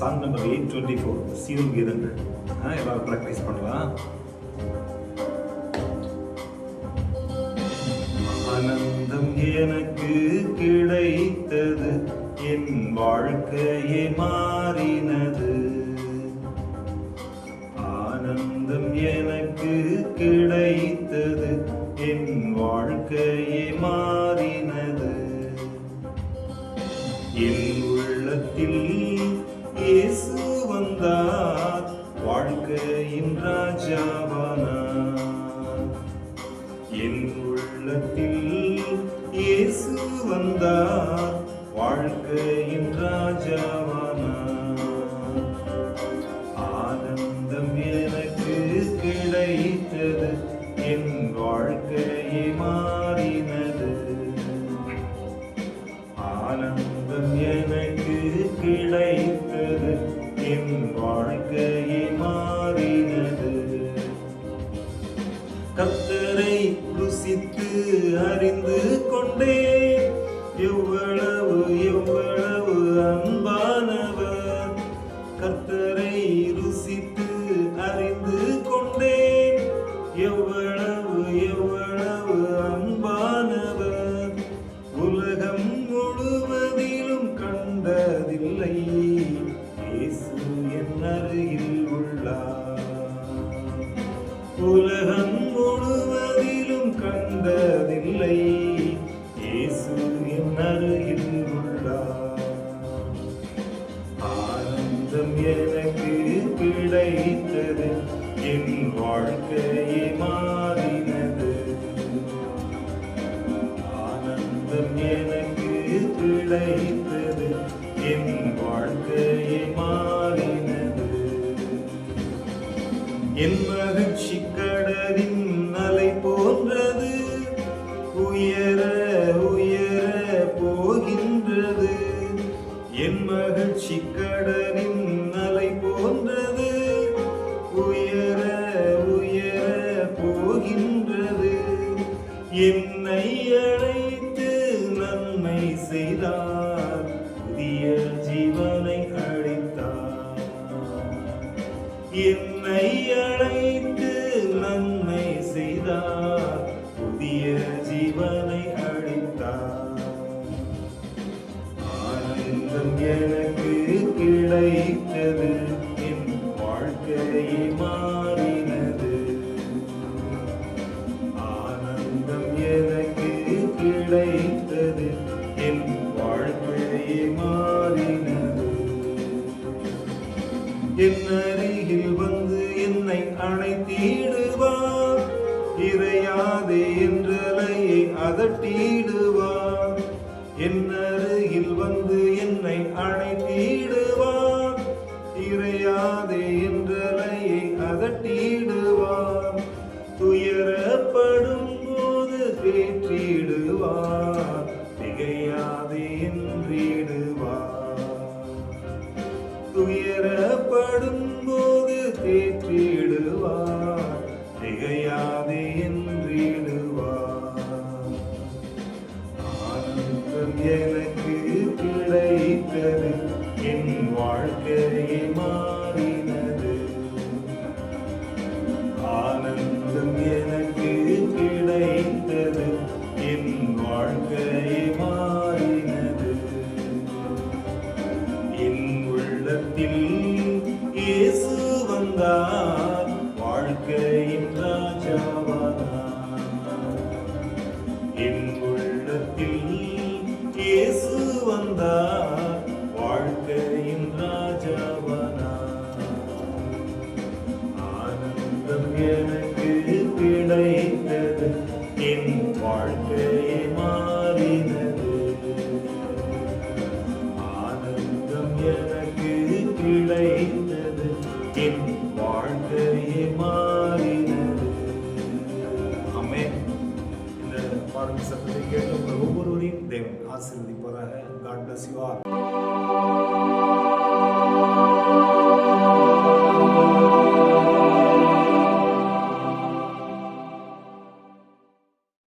Song number eight twenty four சீரும் கீதங்கள் ஆ, எல்லாரும் ப்ராக்டிஸ் பண்ணலாம். ஆனந்தம் எனக்கு கிடைத்தது என் வாழ்க்கையே மாறினது. ஆனந்தம் எனக்கு கிடைத்தது என் வாழ்க்கையே மாறினது. என் உள்ளத்தில் இயேசு வந்தார். வாழ்க்கையின் ராஜாவானார். என் உள்ளத்தில் இயேசு வந்தார். வாழ்க்கையின் ராஜாவானார். ஆனந்தம் எனக்கு கிடைத்தது. என் வாழ்க்கையை மாறின எவ்வளவு எவ்வளவு அன்பானவர்? உலகம் முழுவதிலும் கண்டதில்லை. இயேசு என் அருகில் உள்ளார். உலகம் முழுவதிலும் கண்டதில்லை. இயேசு என் அருகில் உள்ளார். ஆனந்தம் எனக்கு கிடைத்தது என் கிடைத்தது செய்தார். புதிய ஜீவனை அளித்தார். என்னை அழைத்து நன்மை செய்தார். புதிய ஜீவனை அளித்தார். ஆனந்தம் எனக்கு கிடைத்தது. அதட்டிடுவார் என் அருகில் வந்து என்னை அணைத்திடுவார் இறையாதே என்றலையை அதட்டிடுவார் துயரப்படும் போது தேற்றிடுவார் திகையாதே என்றிடுவார் துயரப்படும் போது தேற்றிடுவார் திகையாதே என்றிடுவார் எனக்கு கிடைத்தது. என் வாழ்க்கையை மாறினது. ஆனந்தம் எனக்கு கிடைத்தது. என் வாழ்க்கையை மாறினது. என் உள்ளத்தில் இயேசு வந்தார் எனக்கு கிடைத்தது. என் வாழ்க்கையை மாறினது. ஆனந்தம் எனக்கு கிடைத்தது. என் வாழ்க்கையை மாறினது. ஆமென் இந்த பாடல் சத்தத்தை கேட்டு ஒவ்வொருவரையும் தேவன் ஆசீர்வதிப்பதாக காட் பிளஸ் யூ